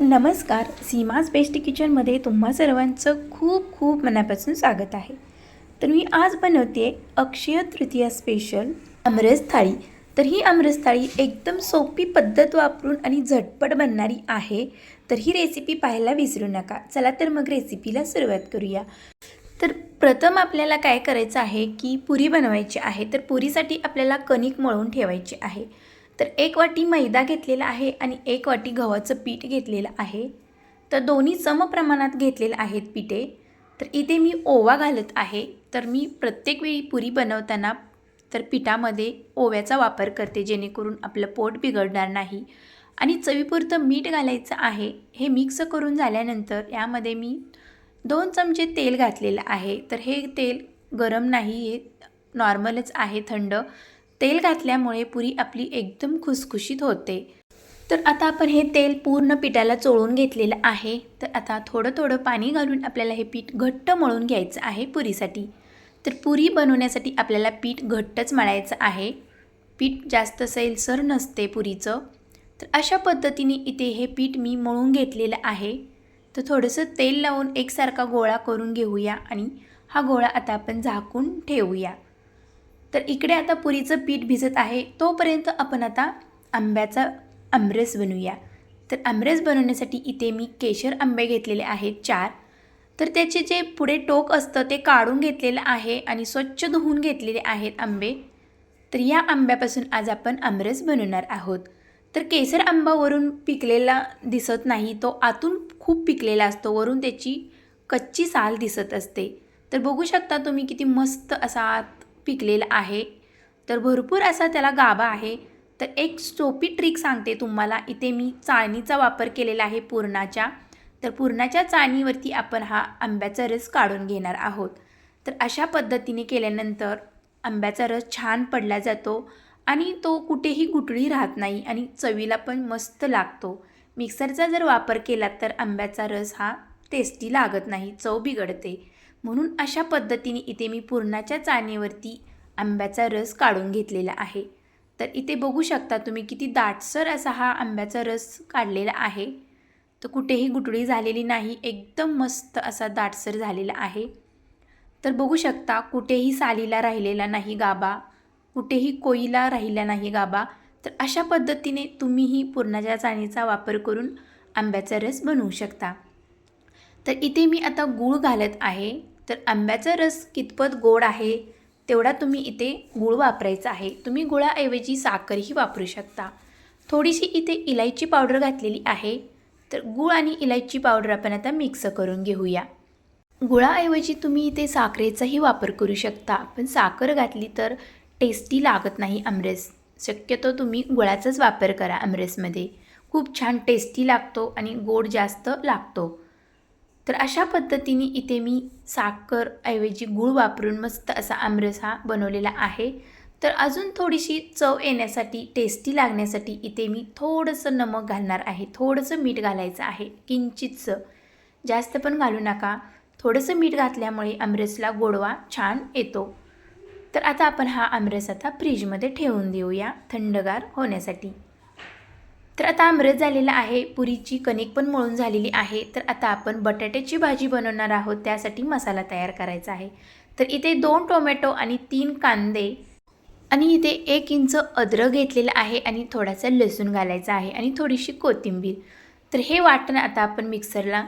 नमस्कार सीमाज बेस्ट किचनमध्ये तुम्हा सर्वांचं खूप खूप मनापासून स्वागत आहे. तर मी आज बनवते अक्षय तृतीया स्पेशल आमरस थाळी. तर ही आमरस थाळी एकदम सोपी पद्धत वापरून आणि झटपट बनणारी आहे. तर ही रेसिपी पाहायला विसरू नका. चला तर मग रेसिपीला सुरुवात करूया. तर प्रथम आपल्याला काय करायचं आहे की पुरी बनवायची आहे. तर पुरीसाठी आपल्याला कणिक मळून ठेवायची आहे. तर एक वाटी मैदा घेतलेला आहे आणि एक वाटी गव्हाचं पीठ घेतलेलं आहे. तर दोन्ही समप्रमाणात घेतलेले आहेत पिठे. तर इथे मी ओवा घालत आहे. तर मी प्रत्येक वेळी पुरी बनवताना तर पिठामध्ये ओव्याचा वापर करते जेणेकरून आपलं पोट बिघडणार नाही. आणि चवीपुरतं मीठ घालायचं आहे. हे मिक्स करून झाल्यानंतर यामध्ये मी दोन चमचे तेल घातलेलं आहे. तर हे तेल गरम नाही हे नॉर्मलच आहे थंड. तेल घातल्यामुळे पुरी आपली एकदम खुसखुशीत होते. तर आता आपण हे तेल पूर्ण पिठाला चोळून घेतलेलं आहे. तर आता थोडं थोडं पाणी घालून आपल्याला हे पीठ घट्ट मळून घ्यायचं आहे पुरीसाठी. तर पुरी बनवण्यासाठी आपल्याला पीठ घट्टच मळायचं आहे. पीठ जास्त सैलसर नसते पुरीचं. तर अशा पद्धतीने इथे हे पीठ मी मळून घेतलेलं आहे. तर थोडंसं तेल लावून एकसारखा गोळा करून घेऊया आणि हा गोळा आता आपण झाकून ठेवूया. तर इकडे आता पुरीचं पीठ भिजत आहे. तोपर्यंत आपण आता आंब्याचा आमरस बनवूया. तर आमरस बनवण्यासाठी इथे मी केशर आंबे घेतलेले आहेत चार. तर त्याचे जे पुढे टोक असतं ते काढून घेतलेलं आहे आणि स्वच्छ धुवून घेतलेले आहेत आंबे. तर या आंब्यापासून आज आपण आमरस बनवणार आहोत. तर केसर आंबावरून पिकलेला दिसत नाही तो आतून खूप पिकलेला असतो. वरून त्याची कच्ची साल दिसत असते. तर बघू शकता तुम्ही किती मस्त असा पिकलेला आहे. तर भरपूर असा त्याला गाभा आहे. तर एक सोपी ट्रिक सांगते तुम्हाला. इथे मी चाळणीचा वापर केलेला आहे पुरणाच्या. तर पुरणाच्या चाळणीवरती आपण हा आंब्याचा रस काढून घेणार आहोत. तर अशा पद्धतीने केल्यानंतर आंब्याचा रस छान पडला जातो आणि तो कुठेही गुटळी राहत नाही आणि चवीला पण मस्त लागतो. मिक्सरचा जर वापर केला तर आंब्याचा रस हा टेस्टी लागत नाही चव बिघडते. म्हणून अशा पद्धतीने इथे मी पुरणाच्या चाळणीवरती आंब्याचा रस काढून घेतलेला आहे. तर इथे बघू शकता तुम्ही किती दाटसर असा हा आंब्याचा रस काढलेला आहे. तर कुठेही गुटळी झालेली नाही एकदम मस्त असा दाटसर झालेला आहे. तर बघू शकता कुठेही सालीला राहिलेला नाही गाबा कुठेही कोईला राहिला नाही गाबा. तर अशा पद्धतीने तुम्हीही पुरणाच्या चाळणीचा वापर करून आंब्याचा रस बनवू शकता. तर इथे मी आता गूळ घालत आहे. तर आंब्याचा रस कितपत गोड आहे तेवढा तुम्ही इथे गूळ वापरायचा आहे. तुम्ही गुळाऐवजी साखरही वापरू शकता. थोडीशी इथे इलायची पावडर घातलेली आहे. तर गूळ आणि इलायची पावडर आपण आता मिक्स करून घेऊया. गुळाऐवजी तुम्ही इथे साखरेचाही वापर करू शकता. पण साखर घातली तर टेस्टी लागत नाही आमरस. शक्यतो तुम्ही गुळाचाच वापर करा आमरसमध्ये. खूप छान टेस्टी लागतो आणि गोड जास्त लागतो. तर अशा पद्धतीने इथे मी साखर ऐवजी गूळ वापरून मस्त असा आमरस हा बनवलेला आहे. तर अजून थोडीशी चव येण्यासाठी टेस्टी लागण्यासाठी इथे मी थोडंसं नमक घालणार आहे. थोडंसं मीठ घालायचं आहे. किंचितचं जास्त पण घालू नका. थोडंसं मीठ घातल्यामुळे आमरसला गोडवा छान येतो. तर आता आपण हा आमरस आता फ्रीजमध्ये ठेवून देऊया थंडगार होण्यासाठी. तर आता आमरस झालेला आहे पुरीची कणिक पण मळून झालेली आहे. तर आता आपण बटाट्याची भाजी बनवणार आहोत त्यासाठी मसाला तयार करायचा आहे. तर इथे दोन टोमॅटो आणि तीन कांदे आणि इथे एक इंच अद्रक घेतलेलं आहे आणि थोडासा लसूण घालायचा आहे आणि थोडीशी कोथिंबीर. तर हे वाटण आता आपण मिक्सरला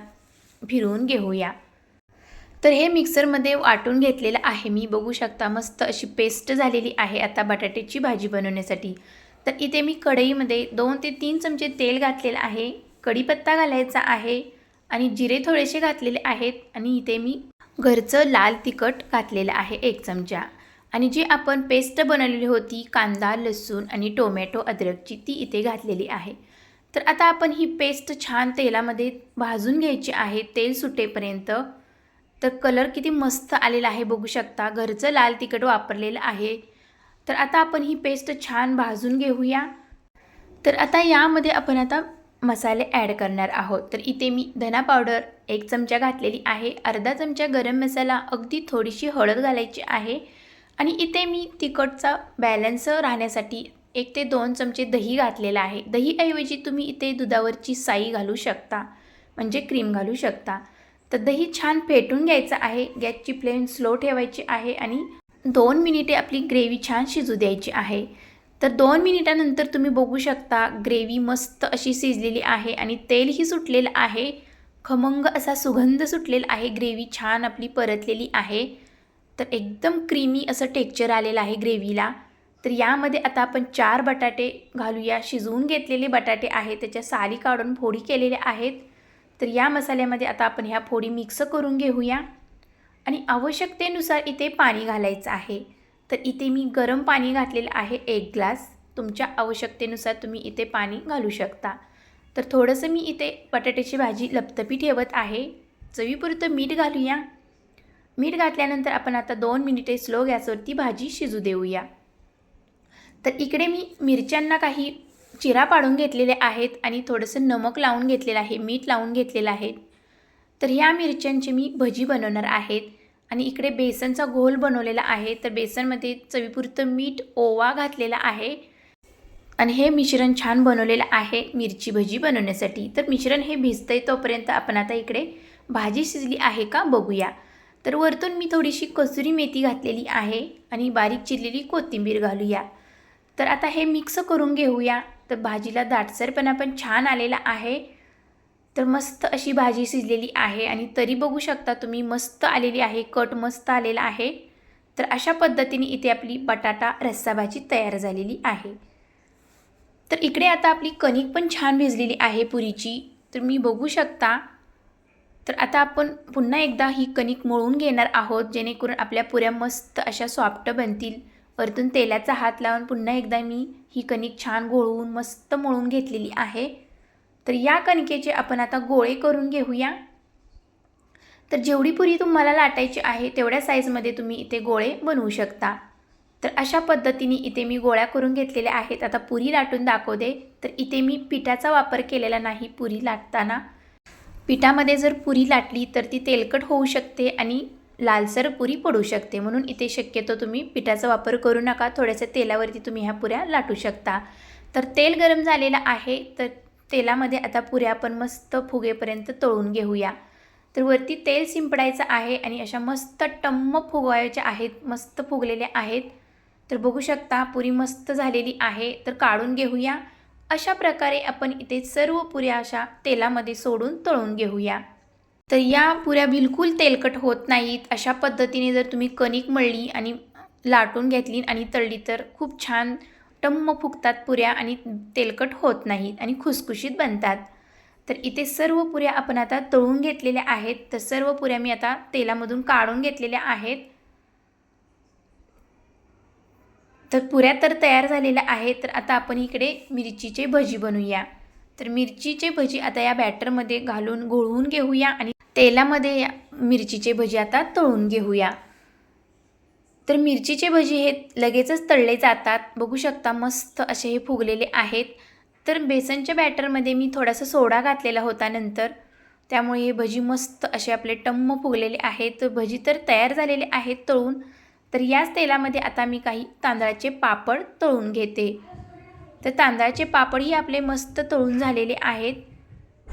फिरवून घेऊया. तर हे मिक्सरमध्ये वाटून घेतलेलं आहे मी. बघू शकता मस्त अशी पेस्ट झालेली आहे आता बटाट्याची भाजी बनवण्यासाठी. तर इथे मी कढईमध्ये दोन ते तीन चमचे तेल घातलेलं आहे कढीपत्ता घालायचा आहे आणि जिरे थोडेसे घातलेले आहेत आणि इथे मी घरचं लाल तिखट घातलेलं आहे एक चमचा. आणि जी आपण पेस्ट बनवलेली होती कांदा लसूण आणि टोमॅटो अद्रकची ती इथे घातलेली आहे. तर आता आपण ही पेस्ट छान तेलामध्ये भाजून घ्यायची आहे तेल सुटेपर्यंत. तर कलर किती मस्त आलेला आहे बघू शकता. घरचं लाल तिखट वापरलेलं आहे. तर आता आपण ही पेस्ट छान भाजून घेऊया. तर आता यामध्ये आपण आता मसाले ॲड करणार आहोत. तर इथे मी धना पावडर एक चमचा घातलेली आहे. अर्धा चमचा गरम मसाला अगदी थोडीशी हळद घालायची आहे. आणि इथे मी तिखटचा बॅलन्स राहण्यासाठी एक ते दोन चमचे दही घातलेलं आहे. दहीऐवजी तुम्ही इथे दुधावरची साई घालू शकता म्हणजे क्रीम घालू शकता. तर दही छान फेटून घ्यायचं आहे. गॅसची फ्लेम स्लो ठेवायची आहे आणि दोन मिनिटे आपली ग्रेव्ही छान शिजू द्यायची आहे. तर दोन मिनिटानंतर तुम्ही बघू शकता ग्रेव्ही मस्त अशी शिजलेली आहे आणि तेलही सुटलेलं आहे. खमंग असा सुगंध सुटलेला आहे ग्रेव्ही छान आपली परतलेली आहे. तर एकदम क्रीमी असं टेक्चर आलेलं आहे ग्रेव्हीला. तर यामध्ये आता आपण चार बटाटे घालूया. शिजवून घेतलेले बटाटे आहेत त्याच्या साली काढून फोडी केलेल्या आहेत. तर या मसाल्यामध्ये आता आपण ह्या फोडी मिक्स करून घेऊया. आणि आवश्यकतेनुसार इथे पाणी घालायचं आहे. तर इथे मी गरम पाणी घातलेलं आहे एक ग्लास. तुमच्या आवश्यकतेनुसार तुम्ही इथे पाणी घालू शकता. तर थोडंसं मी इथे बटाट्याची भाजी लपतपी ठेवत आहे. चवीपुरतं मीठ घालूया. मीठ घातल्यानंतर आपण आता दोन मिनिटे स्लो गॅसवरती भाजी शिजू देऊया. तर इकडे मी मिरच्यांना काही चिरा पाडून घेतलेले आहेत आणि थोडंसं नमक लावून घेतलेलं आहे मीठ लावून घेतलेलं आहे. तर ह्या मिरच्यांची मी भजी बनवणार आहेत आणि इकडे बेसनचा घोल बनवलेला आहे. तर बेसनमध्ये चवीपुरतं मीठ ओवा घातलेला आहे. आणि हे मिश्रण छान बनवलेलं आहे मिरची भजी बनवण्यासाठी. तर मिश्रण हे भिजतंय तोपर्यंत आपण आता इकडे भाजी शिजली आहे का बघूया. तर वरतून मी थोडीशी कसुरी मेथी घातलेली आहे आणि बारीक चिरलेली कोथिंबीर घालूया. तर आता हे मिक्स करून घेऊया. तर भाजीला दाटसरपणा पण छान आलेला आहे. तर मस्त अशी भाजी शिजलेली आहे आणि तरी बघू शकता तुम्ही मस्त आलेली आहे कट मस्त आलेला आहे. तर अशा पद्धतीने इथे आपली बटाटा रस्सा भाजी तयार झालेली आहे. तर इकडे आता आपली कणिक पण छान भिजलेली आहे पुरीची. तर मी बघू शकता. तर आता आपण पुन्हा एकदा ही कणिक मळून घेणार आहोत जेणेकरून आपल्या पुऱ्या मस्त अशा सॉफ्ट बनतील. वरतून तेलाचा हात लावून पुन्हा एकदा मी ही कणिक छान घोळवून मस्त मळून घेतलेली आहे. तर या कणकेचे आपण आता गोळे करून घेऊया. तर जेवढी पुरी तुम्हाला लाटायची आहे तेवढ्या साईजमध्ये तुम्ही इथे गोळे बनवू शकता. तर अशा पद्धतीने इथे मी गोळ्या करून घेतलेल्या आहेत. आता पुरी लाटून दाखवते. तर इथे मी पिठाचा वापर केलेला नाही पुरी लाटताना. पिठामध्ये जर पुरी लाटली तर ती तेलकट होऊ शकते आणि लालसर पुरी पडू शकते. म्हणून इथे शक्यतो तुम्ही पिठाचा वापर करू नका. थोड्याशा तेलावरती तुम्ही ह्या पुऱ्या लाटू शकता. तर तेल गरम झालेलं आहे. तर तेलामध्ये आता पुऱ्या आपण मस्त फुगेपर्यंत तळून घेऊया. तर वरती तेल शिंपडायचं आहे आणि अशा मस्त टम्म फुगवायच्या आहेत मस्त फुगलेल्या आहेत. तर बघू शकता पुरी मस्त झालेली आहे. तर काढून घेऊया. अशा प्रकारे आपण इथे सर्व पुऱ्या अशा तेलामध्ये सोडून तळून घेऊया. तर या पुऱ्या बिलकुल तेलकट होत नाहीत. अशा पद्धतीने जर तुम्ही कणिक मळली आणि लाटून घेतली आणि तळली तर खूप छान टम्म फुगतात पुऱ्या आणि तेलकट होत नाहीत आणि खुसखुशीत बनतात. तर इथे सर्व पुऱ्या आपण आता तळून घेतलेल्या आहेत. तर सर्व पुऱ्या मी आता तेलामधून काढून घेतलेल्या आहेत. तर पुऱ्या तर तयार झालेल्या आहेत. तर आता आपण इकडे मिरचीचे भजी बनवूया. तर मिरचीचे भजी आता या बॅटरमध्ये घालून घोळवून घेऊया आणि तेलामध्ये या मिरचीचे भजी आता तळून घेऊया. तर मिरचीचे भजी हे लगेचच तळले जातात. बघू शकता मस्त असे हे फुगलेले आहेत. तर बेसनच्या बॅटरमध्ये मी थोडासा सोडा घातलेला होता नंतर. त्यामुळे हे भजी मस्त असे आपले टम्म फुगलेले आहेत. भजी तर तयार झालेले आहेत तळून. तर याच तेलामध्ये आता मी काही तांदळाचे पापड तळून घेते. तर तांदळाचे पापडही आपले मस्त तळून झालेले आहेत.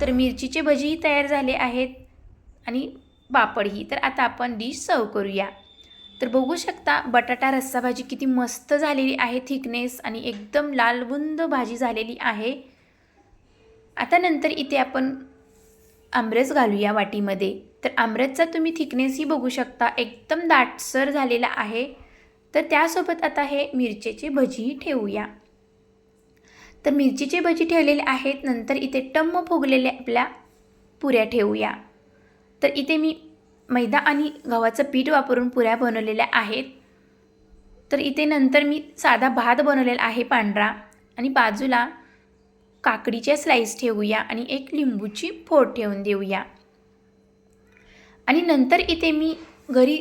तर मिरचीचे भजीही तयार झाले आहेत. आणि पापडही तर आता आपण डिश सर्व करूया. तर बघू शकता बटाटा रस्सा भाजी किती मस्त झालेली आहे थिकनेस आणि एकदम लालबुंद भाजी झालेली आहे. आता नंतर इथे आपण आमरस घालूया वाटीमध्ये. तर आमरसचा तुम्ही थिकनेसही बघू शकता एकदम दाटसर झालेला आहे. तर त्यासोबत आता हे मिरचीचे भजीही ठेवूया. तर मिरचीचे भजी ठेवलेले आहेत नंतर इथे टम्म फुगलेल्या आपल्या पुऱ्या ठेवूया. तर इथे मी मैदा आणि गव्हाचं पीठ वापरून पुऱ्या बनवलेल्या आहेत. तर इथे नंतर मी साधा भात बनवलेला आहे पांढरा. आणि बाजूला काकडीच्या स्लाईस ठेवूया आणि एक लिंबूची फोड ठेवून देऊया. आणि नंतर इथे मी घरी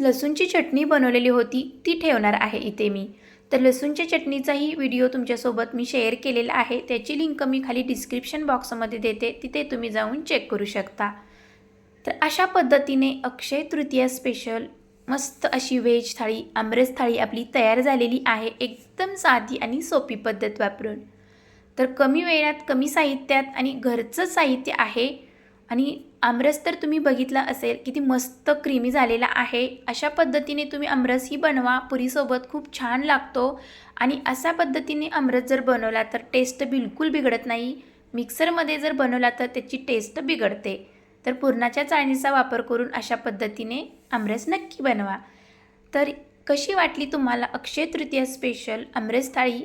लसूणची चटणी बनवलेली होती ती ठेवणार आहे इथे मी. तर लसूणच्या चटणीचाही व्हिडिओ तुमच्यासोबत मी शेअर केलेला आहे. त्याची लिंक मी खाली डिस्क्रिप्शन बॉक्समध्ये देते तिथे तुम्ही जाऊन चेक करू शकता. तर अशा पद्धतीने अक्षय तृतीया स्पेशल मस्त अशी व्हेज थाळी आमरस थाळी आपली तयार झालेली आहे. एकदम साधी आणि सोपी पद्धत वापरून. तर कमी वेळात कमी साहित्यात आणि घरचं साहित्य आहे. आणि आमरस तर तुम्ही बघितला असेल किती मस्त क्रीमी झालेला आहे. अशा पद्धतीने तुम्ही आमरसही बनवा. पुरीसोबत खूप छान लागतो. आणि अशा पद्धतीने आमरस जर बनवला तर टेस्ट बिलकुल बिघडत नाही. मिक्सरमध्ये जर बनवला तर त्याची टेस्ट बिघडते. तर पुरणाच्या चाळणीचा वापर करून अशा पद्धतीने आमरस नक्की बनवा. तर कशी वाटली तुम्हाला अक्षय तृतीया स्पेशल आमरस थाळी?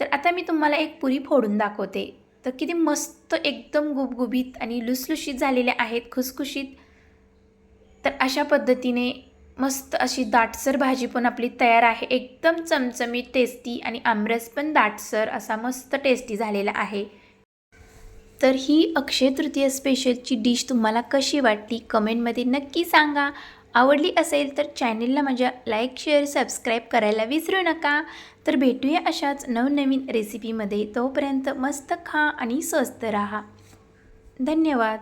तर आता मी तुम्हाला एक पुरी फोडून दाखवते. तर किती मस्त एकदम गुबगुबीत आणि लुसलुशीत झालेल्या आहेत खुसखुशीत. तर अशा पद्धतीने मस्त अशी दाटसर भाजी पण आपली तयार आहे. एकदम चमचमीत टेस्टी आणि आमरस पण दाटसर असा मस्त टेस्टी झालेला आहे. तर ही अक्षय तृतीय स्पेशलची डिश तुम्हाला कशी वाटली? कमेंटमध्ये नक्की सांगा. आवडली असेल तर चॅनेलला माझ्या लाईक शेअर सबस्क्राईब करायला विसरू नका. तर भेटूया अशाच नवनवीन रेसिपीमध्ये तोपर्यंत मस्त खा आणि स्वस्त राहा. धन्यवाद.